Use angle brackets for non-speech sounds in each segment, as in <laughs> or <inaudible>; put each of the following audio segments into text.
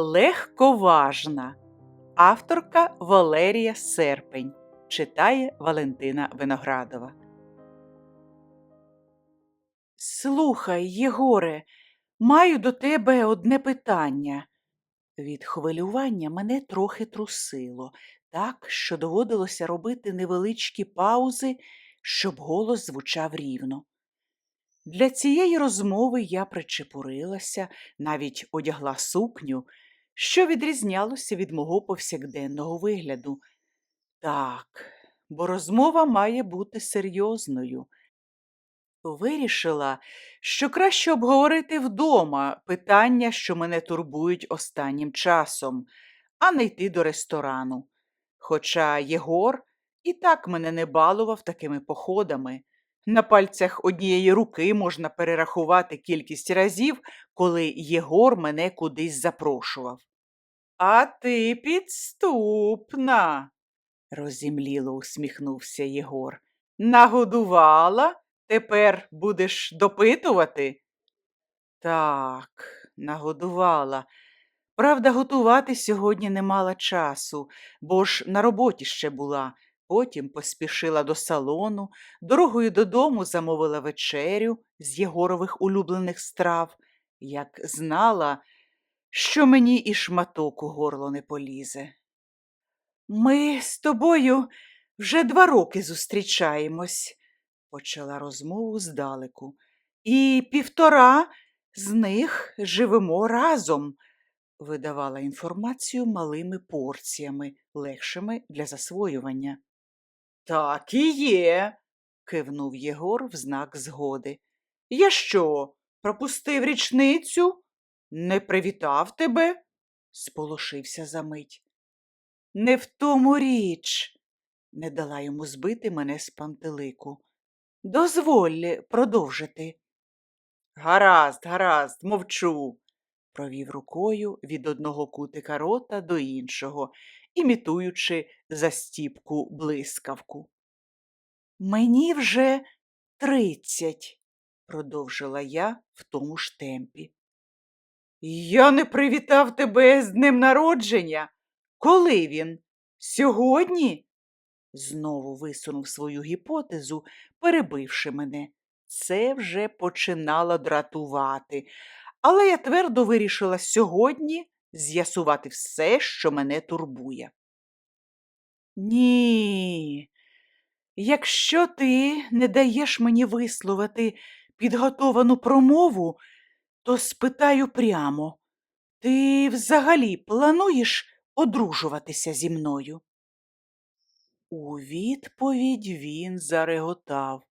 Легковажна. Авторка Валерія Серпень. Читає Валентина Виноградова. Слухай, Єгоре, маю до тебе одне питання. Від хвилювання мене трохи трусило, так, що доводилося робити невеличкі паузи, щоб голос звучав рівно. Для цієї розмови я причепурилася, навіть одягла сукню, що відрізнялося від мого повсякденного вигляду. Так, бо розмова має бути серйозною. Вирішила, що краще обговорити вдома питання, що мене турбують останнім часом, а не йти до ресторану. Хоча Єгор і так мене не балував такими походами. На пальцях однієї руки можна перерахувати кількість разів, коли Єгор мене кудись запрошував. А ти підступна, розімліло усміхнувся Єгор. Нагодувала? Тепер будеш допитувати? Так, нагодувала. Правда, готувати сьогодні не мала часу, бо ж на роботі ще була. Потім поспішила до салону, дорогою додому замовила вечерю з Єгорових улюблених страв, як знала, що мені і шматок у горло не полізе. Ми з тобою вже два роки зустрічаємось, почала розмову здалеку, і півтора з них живемо разом, видавала інформацію малими порціями, легшими для засвоювання. Так і є, кивнув Єгор в знак згоди. Я що, пропустив річницю? Не привітав тебе? сполошився за мить. Не в тому річ, не дала йому збити мене з пантелику. Дозволь продовжити. Гаразд, гаразд, мовчу, провів рукою від одного кутика рота до іншого, імітуючи застіпку блискавку. Мені вже тридцять, продовжила я в тому ж темпі. Я не привітав тебе з днем народження. Коли він? Сьогодні? Знову висунув свою гіпотезу, перебивши мене. Це вже починало дратувати, але я твердо вирішила сьогодні з'ясувати все, що мене турбує. Ні, якщо ти не даєш мені висловити підготовану промову, то спитаю прямо, ти взагалі плануєш одружуватися зі мною? У відповідь він зареготав.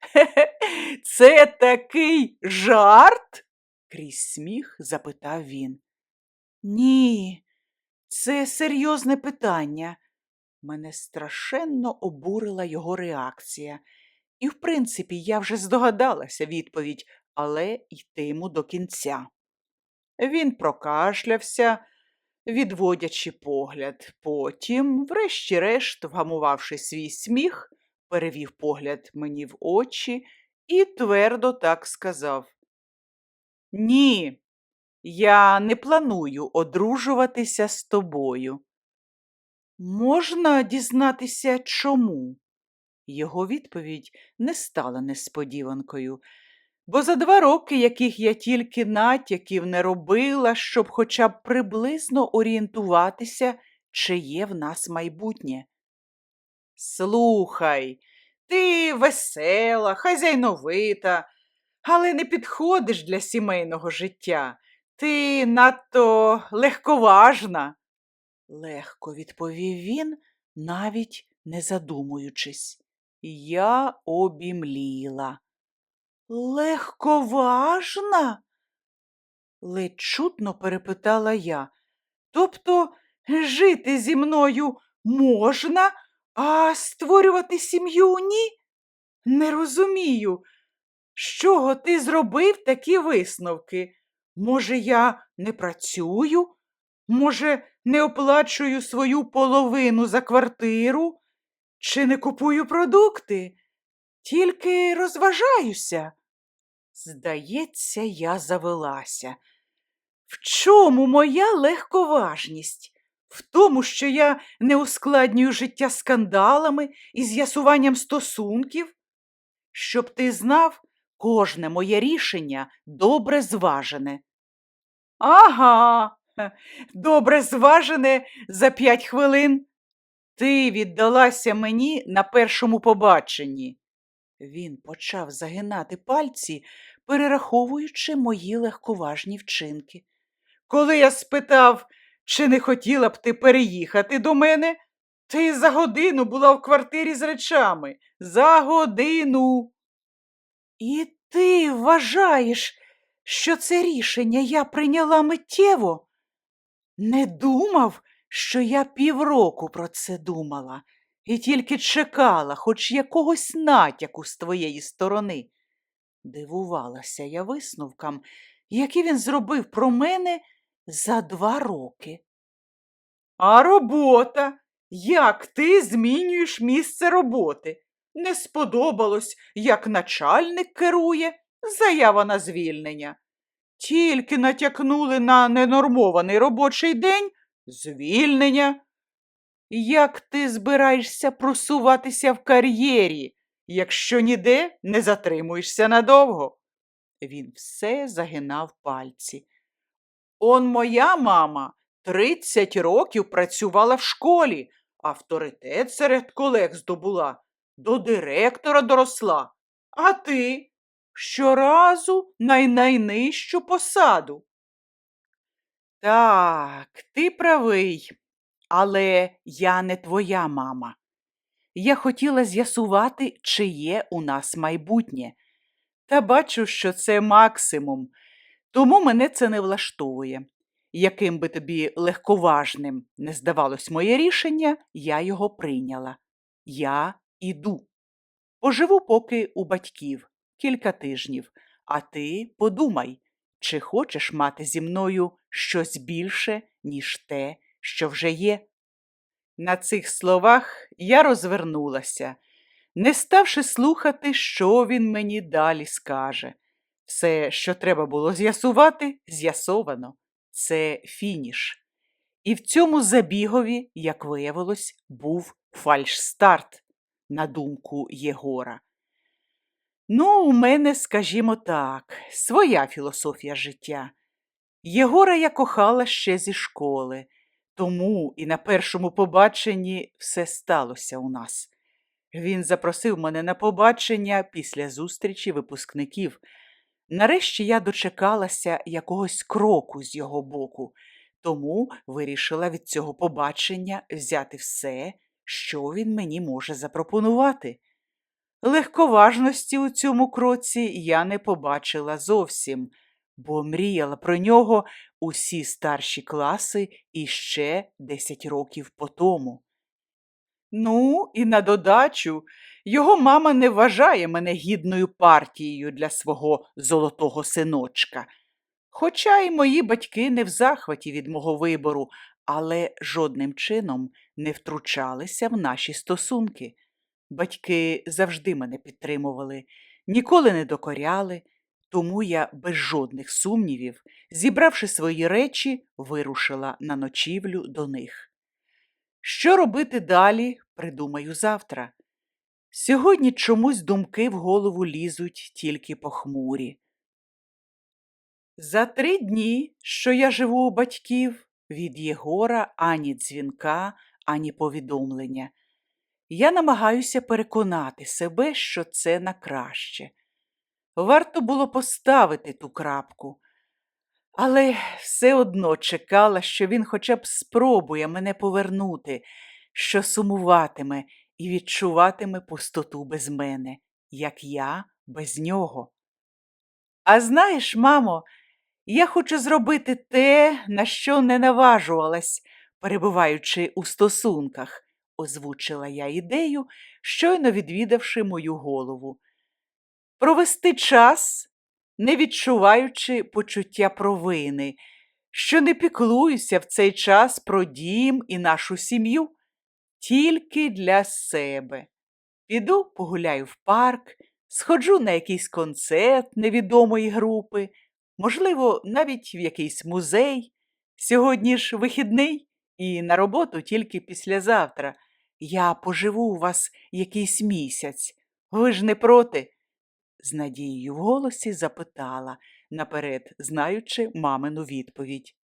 Хе-хе, <laughs> це такий жарт? крізь сміх запитав він. Ні, це серйозне питання. Мене страшенно обурила його реакція. І, в принципі, я вже здогадалася відповідь, але йтиму до кінця. Він прокашлявся, відводячи погляд. Потім, врешті-решт, вгамувавши свій сміх, перевів погляд мені в очі і твердо так сказав: Ні, я не планую одружуватися з тобою. Можна дізнатися чому? Його відповідь не стала несподіванкою, бо за два роки, яких я тільки натяків не робила, щоб хоча б приблизно орієнтуватися, чи є в нас майбутнє. Слухай, ти весела, хазяйновита, але не підходиш для сімейного життя. Ти надто легковажна. Легко відповів він, навіть не задумуючись. Я обімліла. Легковажна? ледь чутно перепитала я. Тобто жити зі мною можна, а створювати сім'ю ні? Не розумію, з чого ти зробив такі висновки? Може, я не працюю? Може, не оплачую свою половину за квартиру? Чи не купую продукти? Тільки розважаюся. Здається, я завелася. В чому моя легковажність? В тому, що я не ускладнюю життя скандалами і з'ясуванням стосунків? Щоб ти знав, кожне моє рішення добре зважене. Ага, добре зважене за п'ять хвилин. Ти віддалася мені на першому побаченні. Він почав загинати пальці, перераховуючи мої легковажні вчинки. Коли я спитав, чи не хотіла б ти переїхати до мене, ти за годину була в квартирі з речами. За годину. І ти вважаєш, що це рішення я прийняла миттєво? Не думав, що я півроку про це думала і тільки чекала хоч якогось натяку з твоєї сторони. Дивувалася я висновкам, які він зробив про мене за два роки. А робота? Як ти змінюєш місце роботи? Не сподобалось, як начальник керує, заява на звільнення. Тільки натякнули на ненормований робочий день звільнення. Як ти збираєшся просуватися в кар'єрі, якщо ніде не затримуєшся надовго? Він все загинав пальці. Он моя мама тридцять років працювала в школі, авторитет серед колег здобула, до директора доросла. А ти щоразу най-найнижчу посаду. Так, ти правий, але я не твоя мама. Я хотіла з'ясувати, чи є у нас майбутнє. Та бачу, що це максимум, тому мене це не влаштовує. Яким би тобі легковажним не здавалось моє рішення, я його прийняла. Я іду. Поживу поки у батьків кілька тижнів, а ти подумай, чи хочеш мати зі мною щось більше, ніж те, що вже є. На цих словах я розвернулася, не ставши слухати, що він мені далі скаже. Все, що треба було з'ясувати, з'ясовано. Це фініш. І в цьому забігові, як виявилось, був фальшстарт, на думку Єгора. Ну, у мене, скажімо так, своя філософія життя. Єгора я кохала ще зі школи, тому і на першому побаченні все сталося у нас. Він запросив мене на побачення після зустрічі випускників. Нарешті я дочекалася якогось кроку з його боку, тому вирішила від цього побачення взяти все, що він мені може запропонувати. Легковажності у цьому кроці я не побачила зовсім, бо мріяла про нього усі старші класи і ще 10 років по тому. Ну, і на додачу, його мама не вважає мене гідною партією для свого золотого синочка. Хоча й мої батьки не в захваті від мого вибору, але жодним чином не втручалися в наші стосунки. Батьки завжди мене підтримували, ніколи не докоряли, тому я без жодних сумнівів, зібравши свої речі, вирушила на ночівлю до них. Що робити далі, придумаю завтра. Сьогодні чомусь думки в голову лізуть тільки похмурі. За три дні, що я живу у батьків, від Єгора ані дзвінка, ані повідомлення. Я намагаюся переконати себе, що це на краще. Варто було поставити ту крапку, але все одно чекала, що він хоча б спробує мене повернути, що сумуватиме і відчуватиме пустоту без мене, як я без нього. А знаєш, мамо, я хочу зробити те, на що не наважувалась, перебуваючи у стосунках озвучила я ідею, щойно відвідавши мою голову. Провести час, не відчуваючи почуття провини, що не піклуюся в цей час про дім і нашу сім'ю, тільки для себе. Піду погуляю в парк, сходжу на якийсь концерт невідомої групи, Можливо, навіть в якийсь музей. Сьогодні ж вихідний і на роботу тільки післязавтра. Я поживу у вас якийсь місяць. Ви ж не проти? з надією в голосі запитала, наперед знаючи мамину відповідь.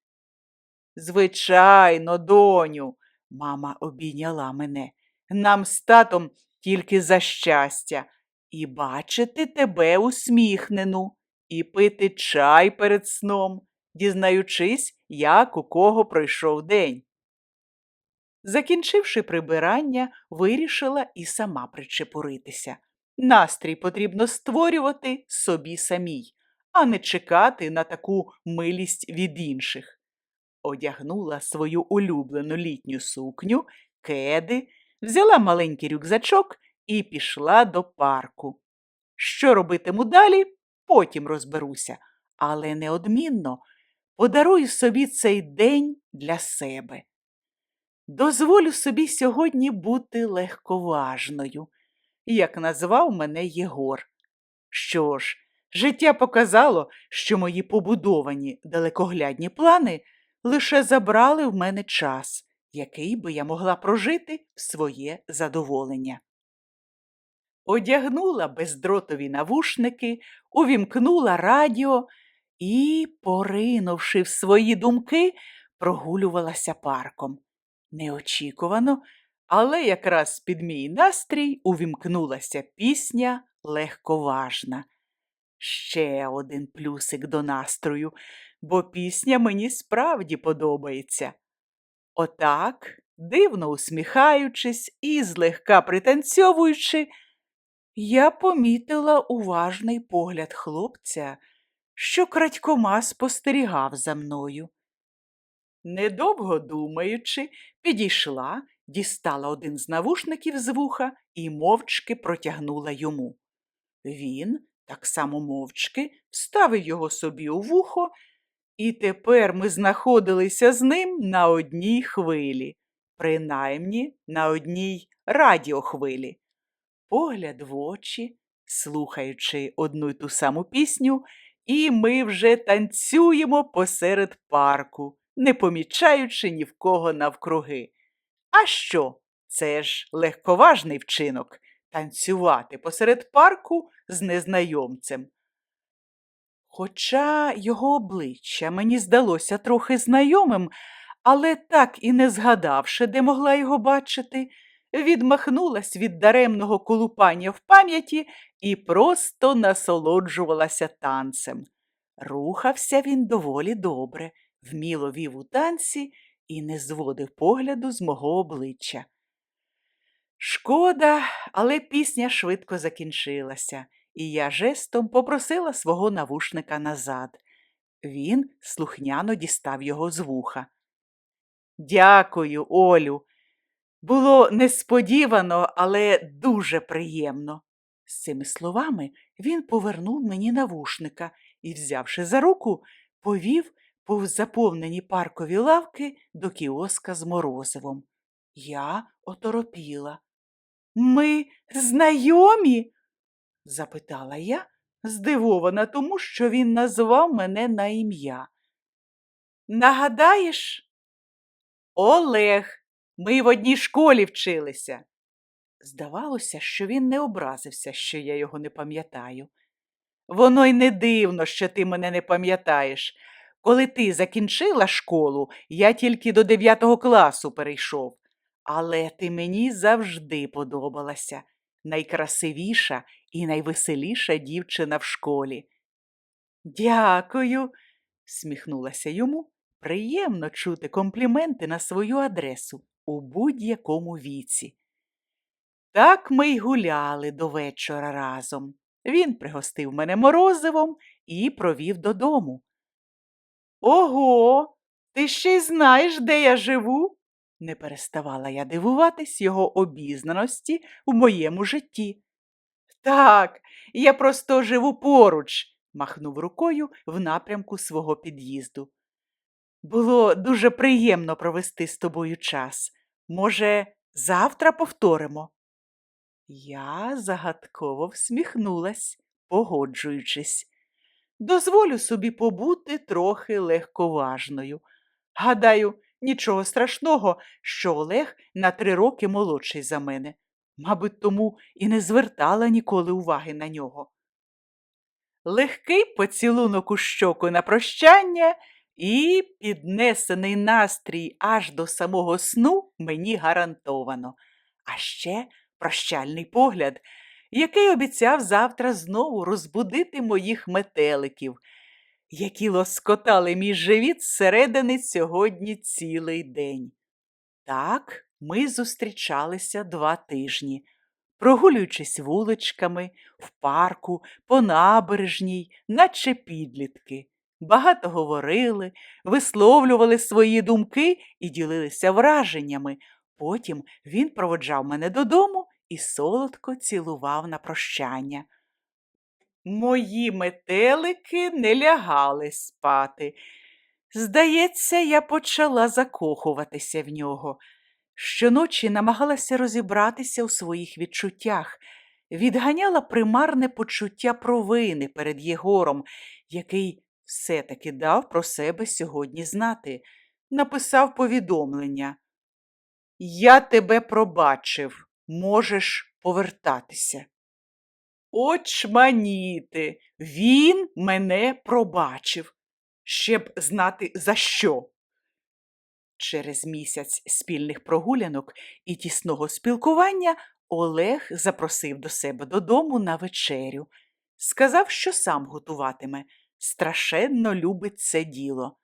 Звичайно, доню, мама обійняла мене. Нам з татом тільки за щастя і бачити тебе усміхнену, і пити чай перед сном, дізнаючись, як у кого пройшов день. Закінчивши прибирання, вирішила і сама причепуритися. Настрій потрібно створювати собі самій, а не чекати на таку милість від інших. Одягнула свою улюблену літню сукню, кеди, взяла маленький рюкзачок і пішла до парку. Що робитиму далі, потім розберуся, але неодмінно подарую собі цей день для себе. Дозволю собі сьогодні бути легковажною, як назвав мене Єгор. Що ж, життя показало, що мої побудовані далекоглядні плани лише забрали в мене час, який би я могла прожити в своє задоволення. Одягнула бездротові навушники, увімкнула радіо і, поринувши в свої думки, прогулювалася парком. Неочікувано, але якраз під мій настрій увімкнулася пісня легковажна. Ще один плюсик до настрою, бо пісня мені справді подобається. Отак, дивно усміхаючись і злегка пританцьовуючи, я помітила уважний погляд хлопця, що крадькома спостерігав за мною. Недовго думаючи, підійшла, дістала один з навушників з вуха і мовчки протягнула йому. Він, так само мовчки, вставив його собі у вухо, і тепер ми знаходилися з ним на одній хвилі, принаймні на одній радіохвилі. Погляд в очі, слухаючи одну й ту саму пісню, і ми вже танцюємо посеред парку не помічаючи ні в кого навкруги. А що? Це ж легковажний вчинок танцювати посеред парку з незнайомцем. Хоча його обличчя мені здалося трохи знайомим, але так і не згадавши, де могла його бачити, відмахнулась від даремного колупання в пам'яті і просто насолоджувалася танцем. Рухався він доволі добре, вміло вів у танці і не зводив погляду з мого обличчя. Шкода, але пісня швидко закінчилася, і я жестом попросила свого навушника назад. Він слухняно дістав його з вуха. Дякую, Олю. Було несподівано, але дуже приємно. З цими словами він повернув мені навушника і, взявши за руку, повів повз заповнені паркові лавки до кіоска з морозивом. Я оторопіла. Ми знайомі? запитала я, здивована тому, що він назвав мене на ім'я. Нагадаєш? Олег, ми в одній школі вчилися. Здавалося, що він не образився, що я його не пам'ятаю. Воно й не дивно, що ти мене не пам'ятаєш, коли ти закінчила школу, я тільки до дев'ятого класу перейшов. Але ти мені завжди подобалася найкрасивіша і найвеселіша дівчина в школі. Дякую, сміхнулася йому. Приємно чути компліменти на свою адресу у будь-якому віці. Так ми й гуляли до вечора разом. Він пригостив мене морозивом і провів додому. Ого, ти ще й знаєш, де я живу? Не переставала я дивуватись його обізнаності в моєму житті. Так, я просто живу поруч, махнув рукою в напрямку свого під'їзду. Було дуже приємно провести з тобою час. Може, завтра повторимо? Я загадково всміхнулась, погоджуючись. дозволю собі побути трохи легковажною. Гадаю, нічого страшного, що Олег на три роки молодший за мене. Мабуть, тому і не звертала ніколи уваги на нього. Легкий поцілунок у щоку на прощання і піднесений настрій аж до самого сну мені гарантовано. А ще прощальний погляд, який обіцяв завтра знову розбудити моїх метеликів, які лоскотали мій живіт зсередини сьогодні цілий день. Так ми зустрічалися два тижні, прогулюючись вуличками, в парку, по набережній, наче підлітки. Багато говорили, висловлювали свої думки і ділилися враженнями. Потім він проводжав мене додому і солодко цілував на прощання. Мої метелики не лягали спати. Здається, я почала закохуватися в нього. Щоночі намагалася розібратися у своїх відчуттях, відганяла примарне почуття провини перед Єгором, який все-таки дав про себе сьогодні знати. Написав повідомлення. Я тебе пробачив, можеш повертатися. Очманіти, він мене пробачив, ще б знати за що. Через місяць спільних прогулянок і тісного спілкування Олег запросив до себе додому на вечерю. Сказав, що сам готуватиме, страшенно любить це діло.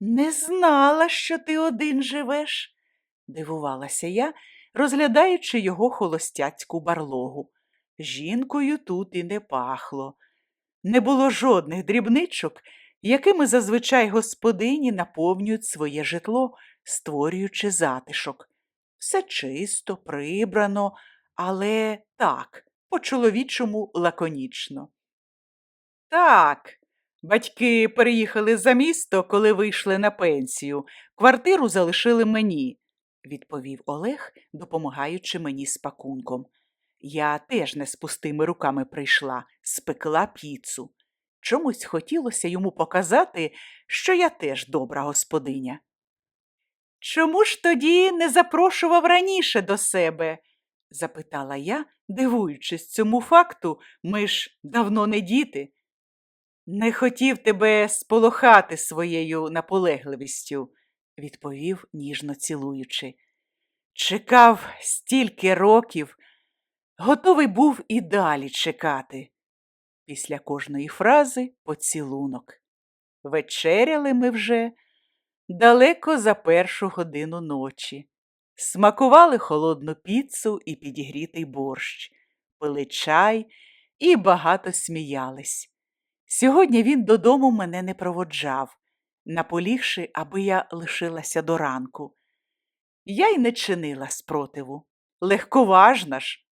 Не знала, що ти один живеш, дивувалася я, розглядаючи його холостяцьку барлогу. Жінкою тут і не пахло. Не було жодних дрібничок, якими зазвичай господині наповнюють своє житло, створюючи затишок. Все чисто, прибрано, але так, по-чоловічому лаконічно. Так, батьки переїхали за місто, коли вийшли на пенсію. Квартиру залишили мені, відповів Олег, допомагаючи мені з пакунком. Я теж не з пустими руками прийшла, спекла піцу. Чомусь хотілося йому показати, що я теж добра господиня. Чому ж тоді не запрошував раніше до себе? запитала я, дивуючись цьому факту, ми ж давно не діти. Не хотів тебе сполохати своєю наполегливістю, відповів, ніжно цілуючи. Чекав стільки років, готовий був і далі чекати. Після кожної фрази поцілунок. Вечеряли ми вже далеко за першу годину ночі, смакували холодну піцу і підігрітий борщ, пили чай і багато сміялись. Сьогодні він додому мене не проводжав, наполігши, аби я лишилася до ранку. Я й не чинила спротиву. Легковажна ж.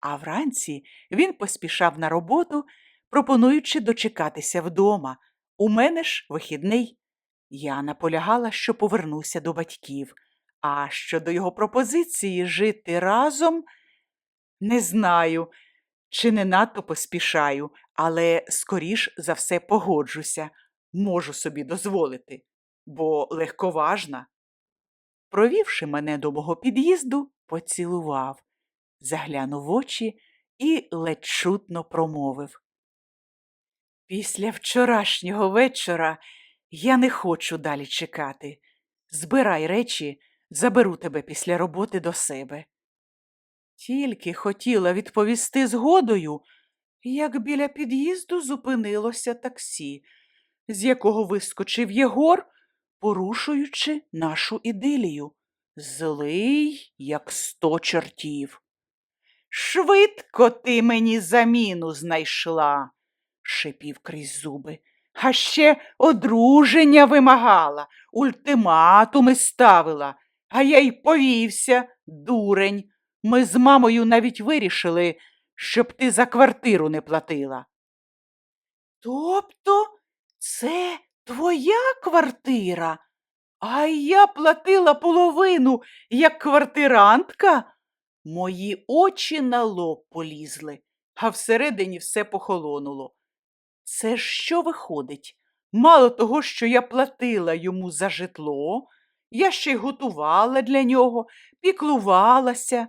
А вранці він поспішав на роботу, пропонуючи дочекатися вдома. У мене ж вихідний. Я наполягала, що повернуся до батьків, а щодо його пропозиції жити разом, не знаю, чи не надто поспішаю, але скоріш за все погоджуся, можу собі дозволити, бо легковажна. Провівши мене до мого під'їзду, поцілував, заглянув в очі і ледь чутно промовив. Після вчорашнього вечора я не хочу далі чекати. Збирай речі, заберу тебе після роботи до себе. Тільки хотіла відповісти згодою, як біля під'їзду зупинилося таксі, з якого вискочив Єгор, порушуючи нашу ідилію, злий, як сто чортів. Швидко ти мені заміну знайшла, шипів крізь зуби. А ще одруження вимагала, ультиматуми ставила, а я й повівся, дурень. Ми з мамою навіть вирішили, щоб ти за квартиру не платила. Тобто це твоя квартира, а я платила половину як квартирантка? Мої очі на лоб полізли, а всередині все похолонуло. Це ж що виходить? Мало того, що я платила йому за житло, я ще й готувала для нього, піклувалася.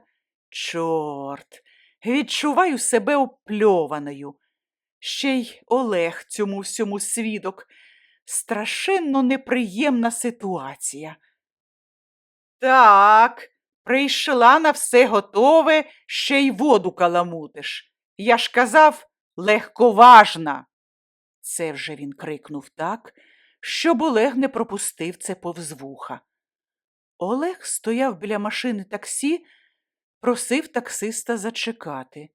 Чорт, відчуваю себе опльованою. Ще й Олег цьому всьому свідок. Страшенно неприємна ситуація. Так, прийшла на все готове, ще й воду каламутиш. Я ж казав, легковажна. Це вже він крикнув так, щоб Олег не пропустив це повз вуха. Олег стояв біля машини таксі, просив таксиста зачекати.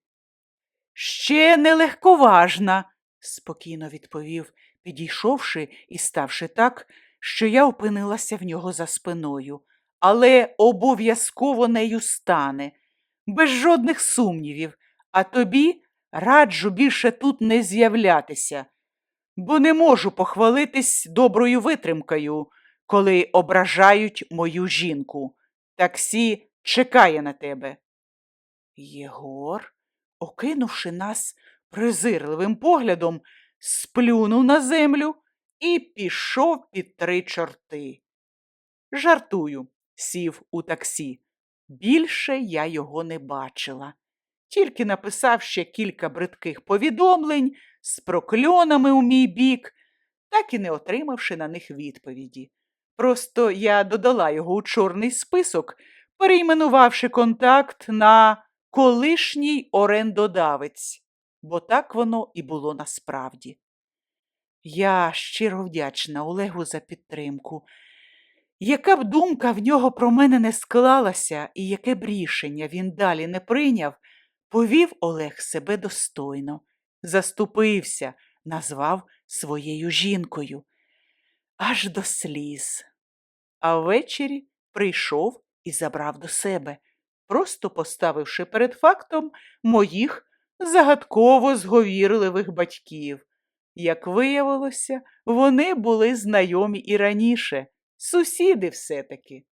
Ще не легковажна, спокійно відповів, підійшовши і ставши так, що я опинилася в нього за спиною, але обов'язково нею стане, без жодних сумнівів, а тобі раджу більше тут не з'являтися, бо не можу похвалитись доброю витримкою, коли ображають мою жінку. Таксі чекає на тебе. Єгор, окинувши нас презирливим поглядом, сплюнув на землю і пішов під три чорти. Жартую, сів у таксі. Більше я його не бачила. Тільки написав ще кілька бридких повідомлень з прокльонами у мій бік, так і не отримавши на них відповіді. Просто я додала його у чорний список, перейменувавши контакт на колишній орендодавець, бо так воно і було насправді. Я щиро вдячна Олегу за підтримку. Яка б думка в нього про мене не склалася, і яке б рішення він далі не прийняв, повів Олег себе достойно, заступився, назвав своєю жінкою. Аж до сліз. А ввечері прийшов і забрав до себе, просто поставивши перед фактом моїх загадково зговірливих батьків. Як виявилося, вони були знайомі і раніше, сусіди все-таки.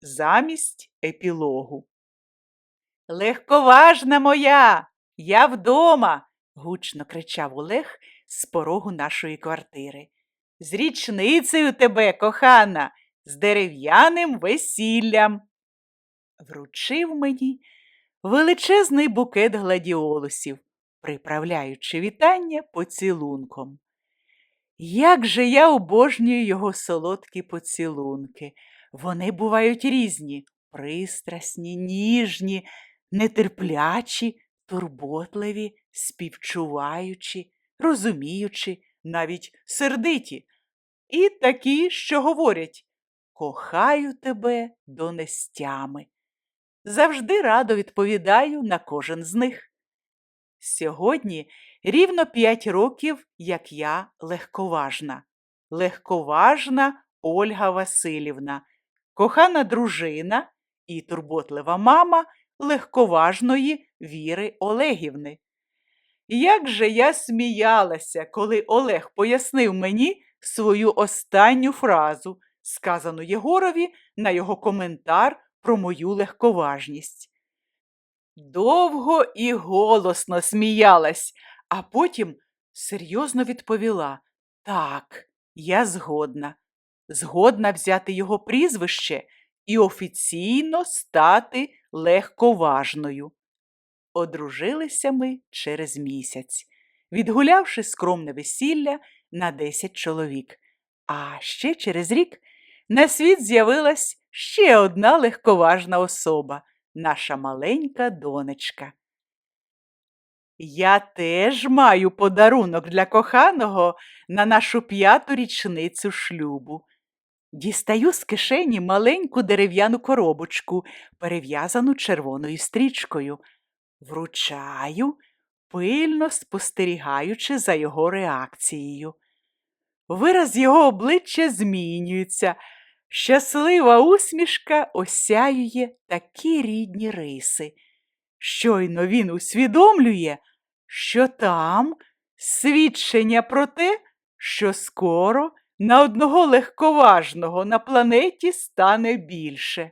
Замість епілогу. Легковажна моя, я вдома. гучно кричав Олег з порогу нашої квартири. З річницею тебе, кохана, з дерев'яним весіллям. Вручив мені величезний букет гладіолусів, приправляючи вітання поцілунком. Як же я обожнюю його солодкі поцілунки. Вони бувають різні, пристрасні, ніжні, нетерплячі, турботливі, співчуваючі, розуміючі, навіть сердиті, і такі, що говорять Кохаю тебе до нестями. Завжди радо відповідаю на кожен з них. Сьогодні рівно п'ять років, як я легковажна, легковажна Ольга Васильівна, кохана дружина і турботлива мама легковажної Віри Олегівни. Як же я сміялася, коли Олег пояснив мені свою останню фразу, сказану Єгорові на його коментар про мою легковажність. Довго і голосно сміялась, а потім серйозно відповіла так, я згодна. Згодна взяти його прізвище і офіційно стати легковажною. Одружилися ми через місяць, відгулявши скромне весілля на 10 чоловік. А ще через рік на світ з'явилась ще одна легковажна особа наша маленька донечка. Я теж маю подарунок для коханого на нашу п'яту річницю шлюбу. Дістаю з кишені маленьку дерев'яну коробочку, перев'язану червоною стрічкою. Вручаю, пильно спостерігаючи за його реакцією. Вираз його обличчя змінюється, щаслива усмішка осяює такі рідні риси. Щойно він усвідомлює, що там свідчення про те, що скоро на одного легковажного на планеті стане більше.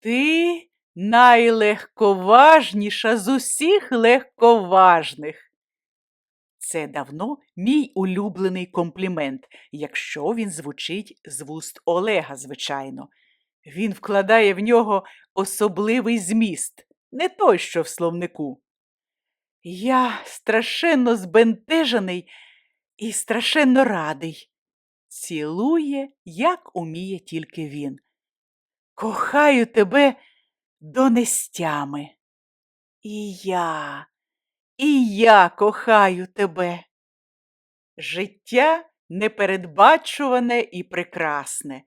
Ти найлегковажніша з усіх легковажних. Це давно мій улюблений комплімент, якщо він звучить з вуст Олега, звичайно. Він вкладає в нього особливий зміст, не той, що в словнику. Я страшенно збентежений і страшенно радий. Цілує, як уміє тільки він. Кохаю тебе до нестями. І я, і я кохаю тебе. Життя непередбачуване і прекрасне.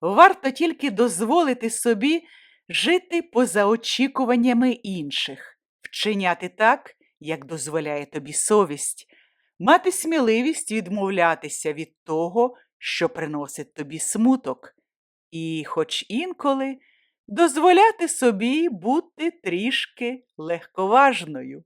Варто тільки дозволити собі жити поза очікуваннями інших, вчиняти так, як дозволяє тобі совість, мати сміливість відмовлятися від того, що приносить тобі смуток, і, хоч інколи, дозволяти собі бути трішки легковажною.